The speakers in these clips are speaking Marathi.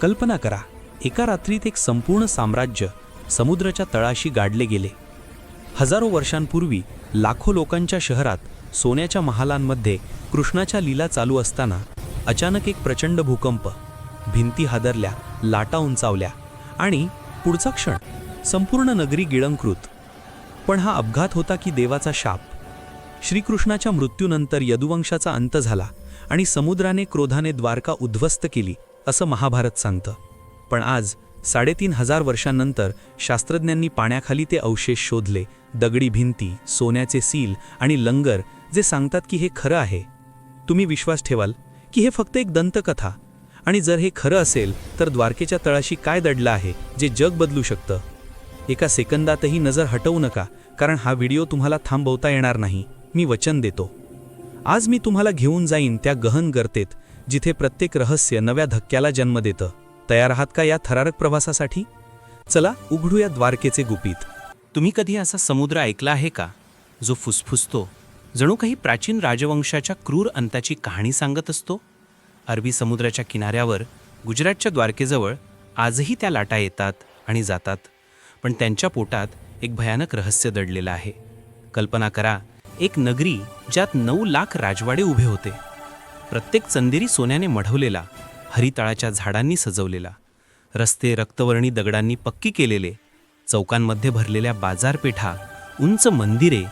कल्पना करा एका रात्रीत एक संपूर्ण साम्राज्य समुद्राच्या तळाशी गाडले गेले. हजारो वर्षांपूर्वी लाखो लोकांच्या शहरात सोन्याच्या महालांमध्ये कृष्णाच्या लीला चालू असताना अचानक एक प्रचंड भूकंप भिंती हादरल्या लाटा उंचावल्या आणि पुढचा क्षण संपूर्ण नगरी गिळंकृत. पण हा अपघात होता की देवाचा शाप. श्रीकृष्णाच्या मृत्यूनंतर यदुवंशाचा अंत झाला आणि समुद्राने क्रोधाने द्वारका उद्ध्वस्त केली. असं महाभारत सांगतं. पण आज साडेतीन हजार वर्षांनंतर शास्त्रज्ञांनी पाण्याखाली ते अवशेष शोधले दगडी भिंती सोन्याचे सील आणि लंगर जे सांगतात की हे खरं आहे. तुम्ही विश्वास ठेवाल की हे फक्त एक दंतकथा. आणि जर हे खरं असेल तर द्वारकेच्या तळाशी काय दडलं आहे जे जग बदलू शकतं? एका सेकंदातही नजर हटवू नका कारण हा व्हिडिओ तुम्हाला थांबवता येणार नाही. मी वचन देतो. आज मी तुम्हाला घेऊन जाईन त्या गहन गर्तेत जिथे प्रत्येक रहस्य नव्या धक्क्याला जन्म देतं. तयार आहात का या थरारक प्रवासासाठी? चला उघडूया द्वारकेचे गुपित. तुम्ही कधी असा समुद्र ऐकला आहे का जो फुसफुसतो? जणू काही प्राचीन राजवंशाच्या क्रूर अंताची कहाणी सांगत असतो? अरबी समुद्राच्या किनाऱ्यावर गुजरातच्या द्वारकेजवळ आजही त्या लाटा येतात आणि जातात. पण त्यांच्या पोटात एक भयानक रहस्य दडलेलं आहे. कल्पना करा एक नगरी ज्यात नऊ लाख राजवाडे उभे होते. प्रत्येक चंदेरी सोन्याने मढवलेला हरिताळाच्या झाडांनी सजवलेला रस्ते रक्तवर्णी दगडांनी पक्की केलेले चौकांमध्ये भरलेल्या बाजारपेठा उंच मंदिरे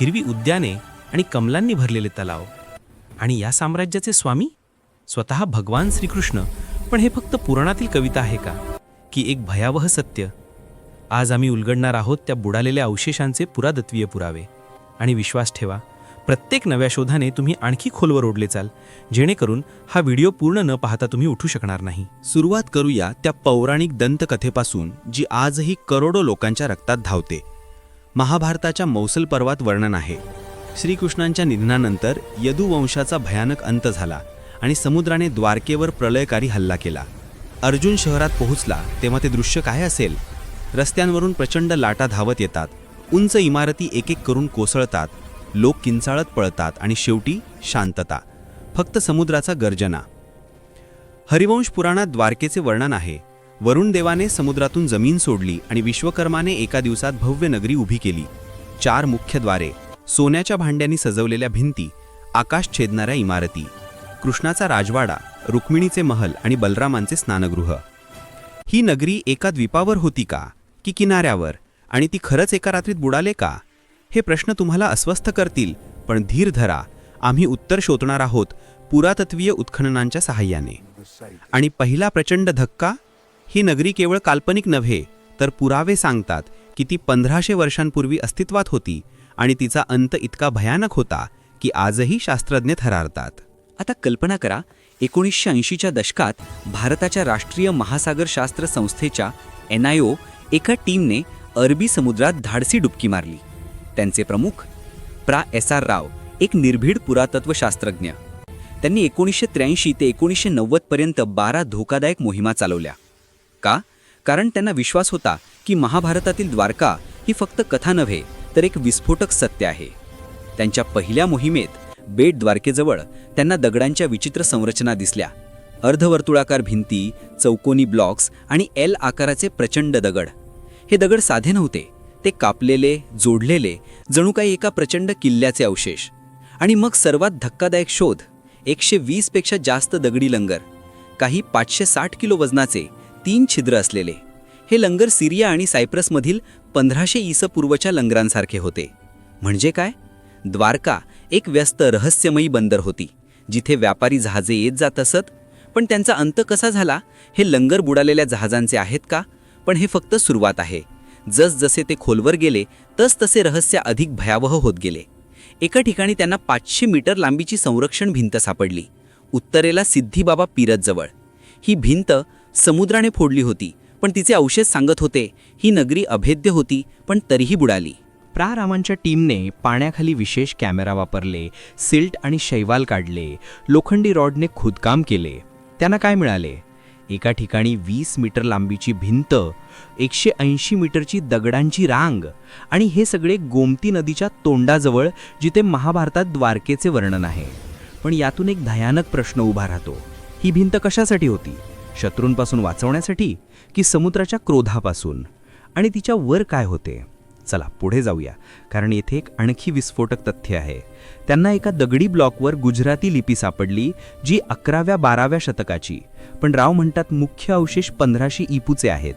हिरवी उद्याने आणि कमलांनी भरलेले तलाव. आणि या साम्राज्याचे स्वामी? स्वतः भगवान श्रीकृष्ण. पण हे फक्त पुराणातील कविता आहे का? की एक भयावह सत्य. आज आम्ही उलगडणार आहोत त्या बुडालेल्या अवशेषांचे पुरातत्वीय पुरावे. आणि विश्वास ठेवा प्रत्येक नव्या शोधाने तुम्ही आणखी खोलवर ओढले चाल. जेणेकरून हा व्हिडिओ पूर्ण न पाहता तुम्ही उठू शकणार नाही. सुरुवात करूया त्या पौराणिक दंतकथेपासून जी आजही करोडो लोकांच्या रक्तात धावते. महाभारताच्या मौसल पर्वात वर्णन आहे. श्रीकृष्णांच्या निधनानंतर यदुवंशाचा भयानक अंत झाला आणि समुद्राने द्वारकेवर प्रलयकारी हल्ला केला. अर्जुन शहरात पोहोचला तेव्हा ते दृश्य काय असेल? रस्त्यांवरून प्रचंड लाटा धावत येतात. उंच इमारती एक एक करून कोसळतात. लोक किंचाळत पळतात आणि शेवटी शांतता फक्त समुद्राचा गर्जना. हरिवंश पुराणात द्वारकेचे वर्णन आहे. वरुण देवाने समुद्रातून जमीन सोडली आणि विश्वकर्माने एका दिवसात भव्य नगरी उभी केली. चार मुख्यद्वारे सोन्याच्या भांड्यांनी सजवलेल्या भिंती आकाश छेदणाऱ्या इमारती कृष्णाचा राजवाडा रुक्मिणीचे महल आणि बलरामांचे स्नानगृह. ही नगरी एका द्वीपावर होती का की किनाऱ्यावर आणि ती खरंच एका रात्रीत बुडाले का? हे प्रश्न तुम्हाला अस्वस्थ करतील पण धीर धरा. आम्ही उत्तर शोधणार आहोत पुरातत्वीय उत्खननांच्या सहाय्याने. आणि पहिला प्रचंड धक्का? ही नगरी केवळ काल्पनिक नव्हे तर पुरावे सांगतात की ती पंधराशे वर्षांपूर्वी अस्तित्वात होती आणि तिचा अंत इतका भयानक होता की आजही शास्त्रज्ञ थरारतात. आता कल्पना करा एकोणीसशे ऐंशीच्या दशकात भारताच्या राष्ट्रीय महासागरशास्त्र संस्थेच्या एन आय ओ एका टीमने अरबी समुद्रात धाडसी डुबकी मारली. त्यांचे प्रमुख प्रा. एस. आर. राव एक निर्भीड पुरातत्वशास्त्रज्ञ. त्यांनी एकोणीसशे त्र्याऐंशी ते एकोणीसशे नव्वदपर्यंत बारा धोकादायक मोहिमा चालवल्या. का? कारण त्यांना विश्वास होता की महाभारतातील द्वारका ही फक्त कथा नव्हे तर एक विस्फोटक सत्य आहे. त्यांच्या पहिल्या मोहिमेत बेट द्वारकेजवळ त्यांना दगडांच्या विचित्र संरचना दिसल्या. अर्धवर्तुळाकार भिंती चौकोनी ब्लॉक्स आणि एल आकाराचे प्रचंड दगड. हे दगड साधे नव्हते ते कापलेले जोडलेले जणू काही एका प्रचंड किल्ल्याचे अवशेष. आणि मग सर्वात धक्कादायक शोध एकशे वीसपेक्षा जास्त दगडी लंगर काही पाचशे साठ किलो वजनाचे तीन छिद्र असलेले. हे लंगर सिरिया आणि सायप्रसमधील पंधराशे इस पूर्वच्या लंगरांसारखे होते. म्हणजे काय? द्वारका एक व्यस्त रहस्यमयी बंदर होती जिथे व्यापारी जहाजे येत जात असत पण त्यांचा अंत कसा झाला? हे लंगर बुडालेल्या जहाजांचे आहेत का? पण हे फक्त सुरुवात आहे. जसजसे ते खोलवर गेले तसतसे रहस्य अधिक भयावह होत गेले. एका ठिकाणी त्यांना पाचशे मीटर लांबीची संरक्षण भिंत सापडली. उत्तरेला सिद्धीबाबा पिरतजवळ ही भिंत समुद्राने फोडली होती पण तिचे अवशेष सांगत होते ही नगरी अभेद्य होती पण तरीही बुडाली. प्रारामांच्या टीमने पाण्याखाली विशेष कॅमेरा वापरले सिल्ट आणि शैवाल काढले लोखंडी रॉडने खोदकाम केले. त्यांना काय मिळाले? एका ठिकाणी वीस मीटर लांबीची भिंत एकशे ऐंशी मीटरची दगडांची रांग आणि हे सगळे गोमती नदीच्या तोंडाजवळ जिथे महाभारतात द्वारकेचे वर्णन आहे. पण यातून एक भयानक प्रश्न उभा राहतो. ही भिंत कशासाठी होती? शत्रूंपासून वाचवण्यासाठी की समुद्राच्या क्रोधापासून? आणि तिच्या वर काय होते? चला पुढे जाऊया. कारण येथे एक आणखी विस्फोटक तथ्य आहे. त्यांना एका दगडी ब्लॉकवर गुजराती लिपी सापडली जी अकराव्या बाराव्या शतकाची. पण राव म्हणतात मुख्य अवशेष पंधराशे इपूचे आहेत.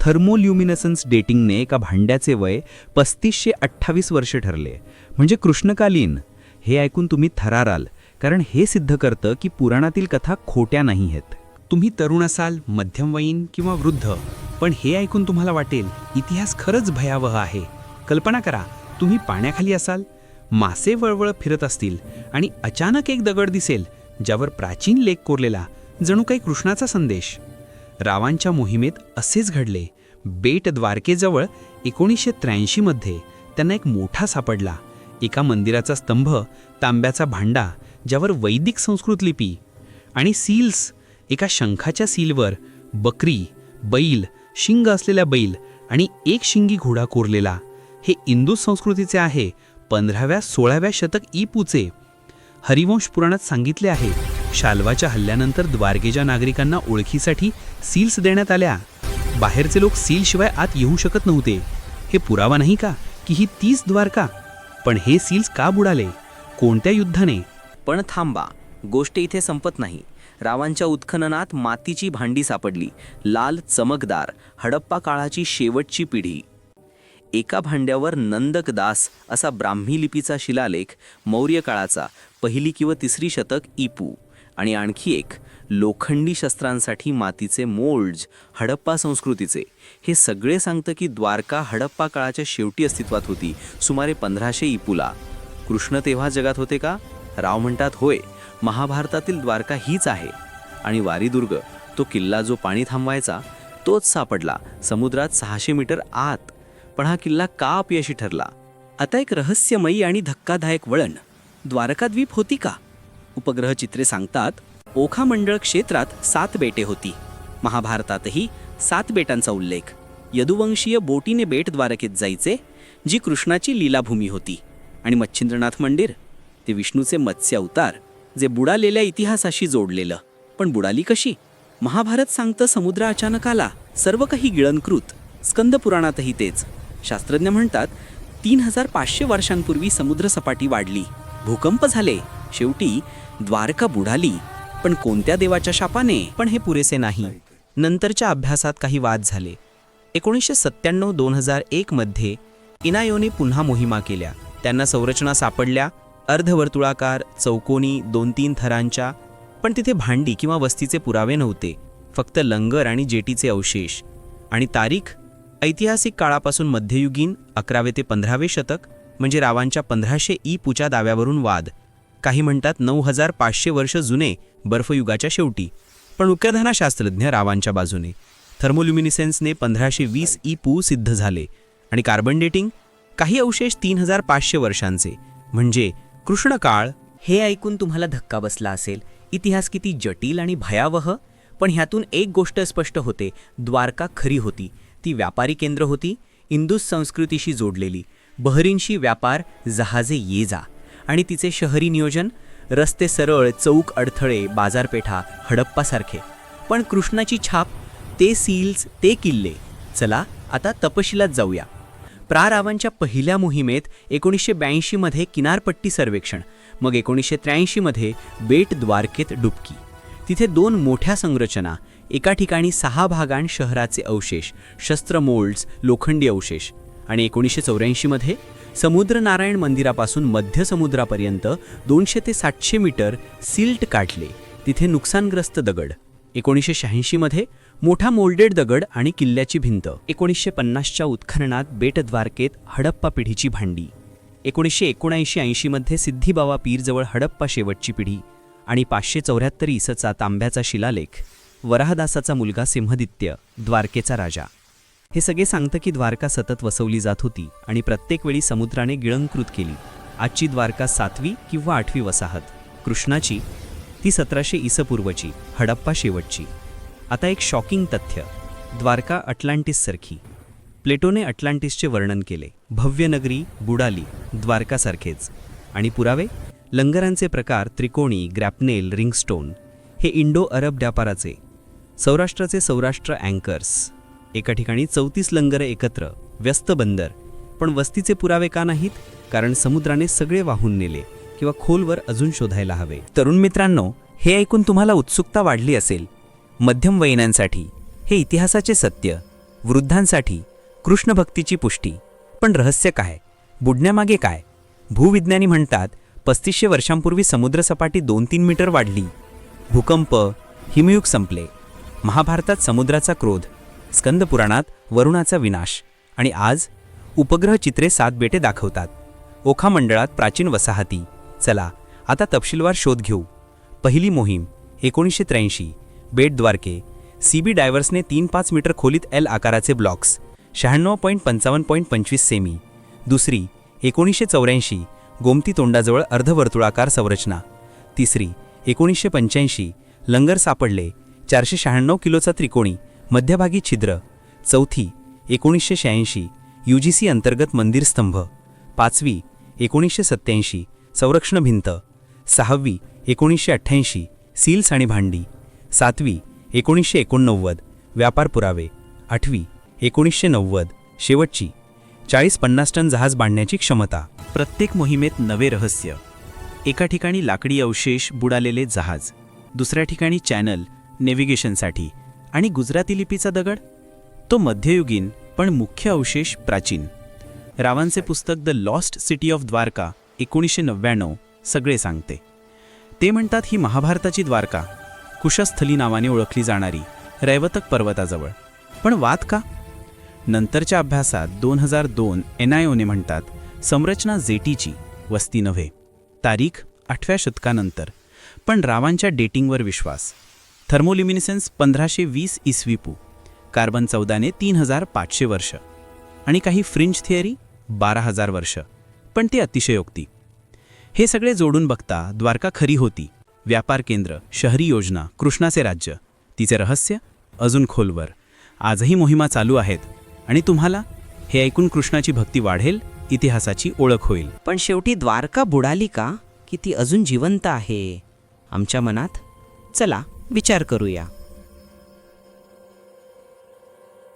थर्मोल्युमिनसन्स डेटिंगने एका भांड्याचे वय पस्तीसशे अठ्ठावीस वर्ष ठरले. म्हणजे कृष्णकालीन. हे ऐकून तुम्ही थराराल. कारण हे सिद्ध करतं की पुराणातील कथा खोट्या नाही आहेत. तुम्ही तरुण असाल मध्यमवयीन किंवा वृद्ध पण हे ऐकून तुम्हाला वाटेल इतिहास खरंच भयावह आहे. कल्पना करा तुम्ही पाण्याखाली असाल मासे वळवळ फिरत असतील आणि अचानक एक दगड दिसेल ज्यावर प्राचीन लेख कोरलेला जणू काही कृष्णाचा संदेश. रावांच्या मोहिमेत असेच घडले. बेट द्वारकेजवळ एकोणीसशे त्र्याऐंशीमध्ये त्यांना एक मोठा सापडला. एका मंदिराचा स्तंभ तांब्याचा भांडा ज्यावर वैदिक संस्कृत लिपी आणि सील्स एका शंखाच्या सीलवर बकरी बैल शिंग असलेला बैल आणि एक शिंगी घोडा कोरलेला. हे इंदू संस्कृतीचे आहे. पंधराव्या सोळाव्या शतक ई पूचे. हरिवंश पुराणात सांगितले आहे शाल्वाच्या हल्ल्यानंतर द्वारकेच्या नागरिकांना ओळखीसाठी सील्स देण्यात आल्या. बाहेरचे लोक सीलशिवाय आत येऊ शकत नव्हते. हे पुरावा नाही का की ही तीच द्वारका? पण हे सील्स का बुडाले? कोणत्या युद्धाने? पण थांबा गोष्ट इथे संपत नाही. रावांच्या उत्खननात मातीची भांडी सापडली. लाल चमकदार हडप्पा काळाची शेवटची पिढी. एका भांड्यावर नंदक दास असा ब्राह्मी लिपीचा शिलालेख मौर्य काळाचा पहिली किंवा तिसरी शतक इपू आणि आणखी एक लोखंडी शस्त्रांसाठी मातीचे मोल्ड्स हडप्पा संस्कृतीचे. हे सगळे सांगतं की द्वारका हडप्पा काळाच्या शेवटी अस्तित्वात होती सुमारे पंधराशे इपूला कृष्ण तेव्हा जगात होते का? राव म्हणतात होय. महाभारतातील द्वारका हीच आहे. आणि वारीदुर्ग तो किल्ला जो पाणी थांबवायचा तोच सापडला समुद्रात सहाशे मीटर आत. पण हा किल्ला का अपयशी ठरला. आता एक रहस्यमयी आणि धक्कादायक वळण. द्वारकाद्वीप होती का? उपग्रह चित्रे सांगतात ओखा मंडळ क्षेत्रात सात बेटे होती. महाभारतातही सात बेटांचा उल्लेख. यदुवंशीय बोटीने बेट द्वारकेत जायचे जी कृष्णाची लीलाभूमी होती. आणि मच्छिंद्रनाथ मंदिर ते विष्णूचे मत्स्य अवतार जे बुडालेल्या इतिहासाशी जोडलेलं. पण बुडाली कशी? महाभारत सांगतं समुद्र अचानक आला सर्व काही गिळंकृत स्कंद पुराणातही तेच. शास्त्रज्ञ म्हणतात तीन हजार पाचशे वर्षांपूर्वी समुद्रसपाटी वाढली. भूकंप झाले. शेवटी द्वारका बुडाली. पण कोणत्या देवाच्या शापाने? पण हे पुरेसे नाही. नंतरच्या अभ्यासात काही वाद झाले. एकोणीसशे सत्त्याण्णव दोन हजार एकमध्ये इनायोने पुन्हा मोहिमा केल्या. त्यांना संरचना सापडल्या अर्धवर्तुळाकार चौकोनी दोन तीन थरांच्या पण तिथे भांडी किंवा वस्तीचे पुरावे नव्हते फक्त लंगर आणि जेटीचे अवशेष. आणि तारीख? ऐतिहासिक काळापासून मध्ययुगीन अकरावे ते पंधरावे शतक म्हणजे रावांच्या पंधराशे ई पूच्या दाव्यावरून वाद. काही म्हणतात नऊ हजार पाचशे वर्ष जुने बर्फयुगाच्या शेवटी. पण उक्कधानाशास्त्रज्ञ रावांच्या बाजूने. थर्मोल्युमिनिसेन्सने पंधराशे वीस ई पू सिद्ध झाले. आणि कार्बन डेटिंग? काही अवशेष तीन हजार पाचशे वर्षांचे. म्हणजे कृष्णकाळ हे ऐकून तुम्हाला धक्का बसला असेल. इतिहास किती जटिल आणि भयावह पण ह्यातून एक गोष्ट स्पष्ट होते. द्वारका खरी होती. ती व्यापारी केंद्र होती. इंदूस संस्कृतीशी जोडलेली. बहरींशी व्यापार जहाजे ये जा. आणि तिचे शहरी नियोजन रस्ते सरळ चौक अडथळे बाजारपेठा हडप्पासारखे. पण कृष्णाची छाप ते सील्स ते किल्ले. चला आता तपशिलात जाऊया. प्रारावांच्या पहिल्या मोहिमेत एकोणीसशे ब्याऐंशीमध्ये किनारपट्टी सर्वेक्षण मग एकोणीसशे त्र्याऐंशीमध्ये बेट द्वारकेत डुबकी. तिथे दोन मोठ्या संरचना एका ठिकाणी सहा भागांत शहराचे अवशेष शस्त्र मोल्ड्स लोखंडी अवशेष आणि एकोणीसशे चौऱ्याऐंशीमध्ये समुद्रनारायण मंदिरापासून मध्य समुद्रापर्यंत दोनशे ते सातशे मीटर सिल्ट काढले. तिथे नुकसानग्रस्त दगड एकोणीसशे शहाऐंशीमध्ये मोठा मोल्डेड दगड आणि किल्ल्याची भिंत. एकोणीसशे पन्नासच्या उत्खननात बेटद्वारकेत हडप्पा पिढीची भांडी. एकोणीसशे एकोणऐंशी ऐंशीमध्ये सिद्धीबाबा पीरजवळ हडप्पा शेवटची पिढी आणि पाचशे चौऱ्याहत्तर इसचा तांब्याचा शिलालेख वराहदासाचा मुलगा सिंहदित्य द्वारकेचा राजा. हे सगळे सांगतं की द्वारका सतत वसवली जात होती आणि प्रत्येक वेळी समुद्राने गिळंकृत केली. आजची द्वारका सातवी किंवा आठवी वसाहत. कृष्णाची ती सतराशे इसपूर्वची हडप्पा शेवटची. आता एक शॉकिंग तथ्य. द्वारका अटलांटिससारखी प्लेटोने अटलांटिसचे वर्णन केले. भव्य नगरी बुडाली द्वारकासारखेच. आणि पुरावे? लंगरांचे प्रकार त्रिकोणी ग्रॅपनेल रिंगस्टोन. हे इंडो अरब व्यापाराचे. सौराष्ट्राचे सौराष्ट्र अँकर्स. एका ठिकाणी चौतीस लंगरं एकत्र व्यस्त बंदर. पण वस्तीचे पुरावे का नाहीत? कारण समुद्राने सगळे वाहून नेले किंवा खोलवर अजून शोधायला हवे. तरुण मित्रांनो हे ऐकून तुम्हाला उत्सुकता वाढली असेल. मध्यमवयीनांसाठी हे इतिहासाचे सत्य. वृद्धांसाठी कृष्णभक्तीची पुष्टी. पण रहस्य काय? बुडण्यामागे काय? भूविज्ञानी म्हणतात पस्तीसशे वर्षांपूर्वी समुद्रसपाटी दोन तीन मीटर वाढली. भूकंप हिमयुग संपले. महाभारतात समुद्राचा क्रोध स्कंदपुराणात वरुणाचा विनाश आणि आज उपग्रह चित्रे सात बेटे दाखवतात. ओखा मंडळात प्राचीन वसाहती. चला आता तपशीलवार शोध घेऊ. पहिली मोहीम एकोणीसशे त्र्याऐंशी. बेट द्वारके सी बी डायव्हर्सने तीन पाच मीटर खोलीत एल आकाराचे ब्लॉक्स शहाण्णव पॉईंट पंचावन्न पॉईंट पंचवीस सेमी. दुसरी एकोणीसशे चौऱ्याऐंशी गोमती तोंडाजवळ अर्धवर्तुळाकार संरचना. तिसरी एकोणीसशे पंच्याऐंशी लंगर सापडले चारशे शहाण्णव किलोचा त्रिकोणी मध्यभागी छिद्र. चौथी एकोणीसशे शहाऐंशी यू जी सी अंतर्गत मंदिर स्तंभ. पाचवी एकोणीसशे सत्त्याऐंशी संरक्षण भिंत. सहावी एकोणीसशे अठ्ठ्याऐंशी सील्स आणि भांडी. सातवी एकोणीसशे एकोणनव्वद व्यापार पुरावे. आठवी एकोणीसशे नव्वद शेवटची. चाळीस पन्नास टन जहाज बांधण्याची क्षमता. प्रत्येक मोहिमेत नवे रहस्य. एका ठिकाणी लाकडी अवशेष बुडालेले जहाज दुसऱ्या ठिकाणी चॅनल नेव्हिगेशनसाठी. आणि गुजराती लिपीचा दगड? तो मध्ययुगीन पण मुख्य अवशेष प्राचीन. रावांचे पुस्तक the lost city of Dwarka एकोणीसशे नव्याण्णव सगळे सांगते. ते म्हणतात ही महाभारताची द्वारका. कुशस्थली नावाने ओळखली जाणारी रैवतक पर्वताजवळ. पण वाद का? नंतरच्या अभ्यासात दोन हजार दोन एन आय ओने म्हणतात संरचना जेटीची वस्ती नव्हे. तारीख आठव्या शतकानंतर. पण रावांच्या डेटिंगवर विश्वास. थर्मोलिमिनिसन्स पंधराशे वीस इसवीपू कार्बन चौदाने तीन हजार पाचशे वर्ष. आणि काही फ्रिंज थिअरी बारा हजार वर्ष. पण ते अतिशयोक्ती. हे सगळे जोडून बघता द्वारका खरी होती. व्यापार केंद्र शहरी योजना कृष्णाचे राज्य. तिचे रहस्य? अजून खोलवर. आजही मोहिमा चालू आहेत. आणि तुम्हाला? हे ऐकून कृष्णाची भक्ती वाढेल इतिहासाची ओळख होईल. पण शेवटी द्वारका बुडाली का? की ती अजून जिवंत आहे? आमच्या मनात? चला विचार करूया.